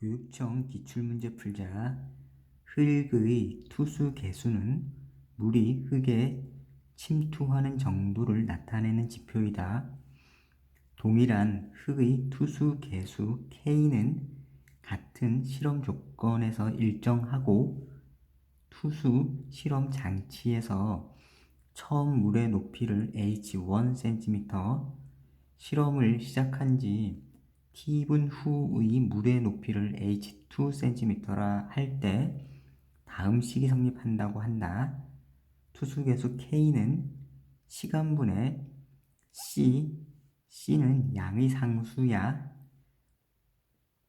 교육청 기출문제 풀자 흙의 투수 개수는 물이 흙에 침투하는 정도를 나타내는 지표이다. 동일한 흙의 투수 개수 K는 같은 실험 조건에서 일정하고 투수 실험 장치에서 처음 물의 높이를 h1cm, 실험을 시작한 지 t분 후의 물의 높이를 h2cm라 할 때 다음 식이 성립한다고 한다. 투수계수 k는 시간분의 c, c는 양의 상수야.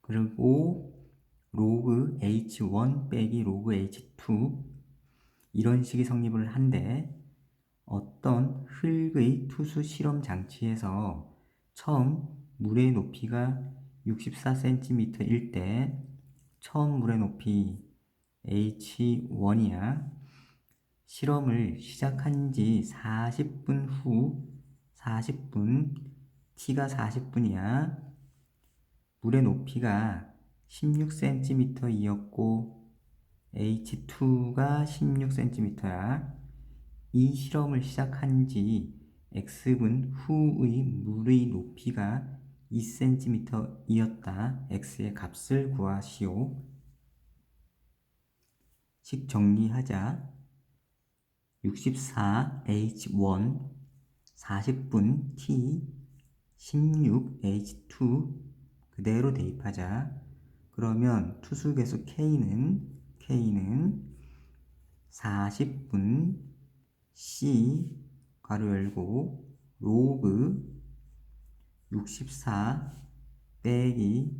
그리고 로그 h1 빼기 로그 h2 이런 식이 성립을 한데 어떤 흙의 투수 실험 장치에서 처음 물의 높이가 64cm일 때 처음 물의 높이 H1이야. 실험을 시작한 지 40분 후 40분 T가 40분이야. 물의 높이가 16cm이었고 H2가 16cm야. 이 실험을 시작한 지 x분 후의 물의 높이가 2cm이었다. x의 값을 구하시오. 식 정리하자. 64h1 40분 t 16h2 그대로 대입하자. 그러면 투수계수 k는 k는 40분 C 가로 열고 로그 64 빼기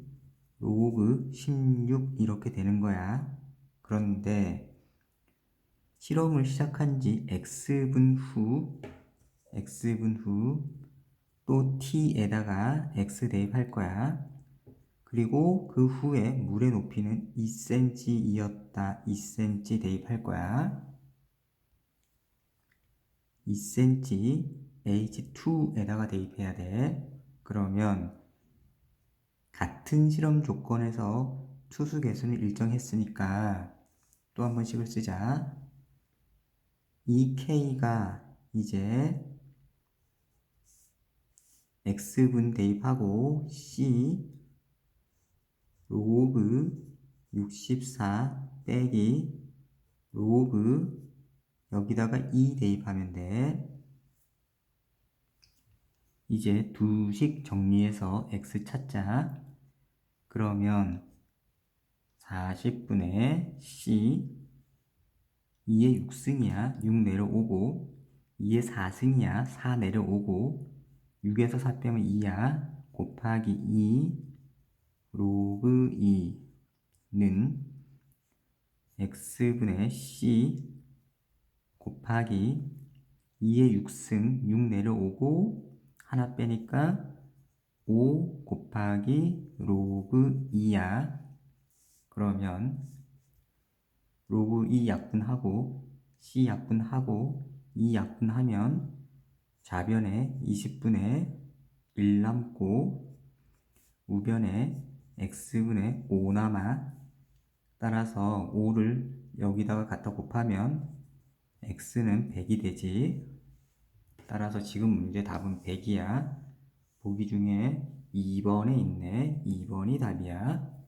로그 16 이렇게 되는 거야. 그런데 실험을 시작한 지 x분 후 x분 후 또 t에다가 x 대입할 거야. 그리고 그 후에 물의 높이는 2cm이었다. 2cm 대입할 거야. 2cm H2에다가 대입해야 돼. 그러면 같은 실험 조건에서 투수 개수는 일정했으니까 또 한 번씩을 쓰자. 이 K가 이제 X분 대입하고 C 로그 64 빼기 로그 여기다가 2 대입하면 돼. 이제 두식 정리해서 x 찾자. 그러면 40분의 c 2의 6승이야. 6 내려오고 2의 4승이야. 4 내려오고 6에서 4 빼면 2야. 곱하기 2 로그 2는 x분의 c 곱하기 2의 6승 6 내려오고 하나 빼니까 5 곱하기 로그 2야. 그러면 로그 2 약분하고 C 약분하고 2 약분하면 좌변에 20분의 1 남고 우변에 x분의 5 남아 따라서 5를 여기다가 갖다 곱하면 x는 100이 되지. 따라서 지금 문제 답은 100이야. 보기 중에 2번에 있네. 2번이 답이야.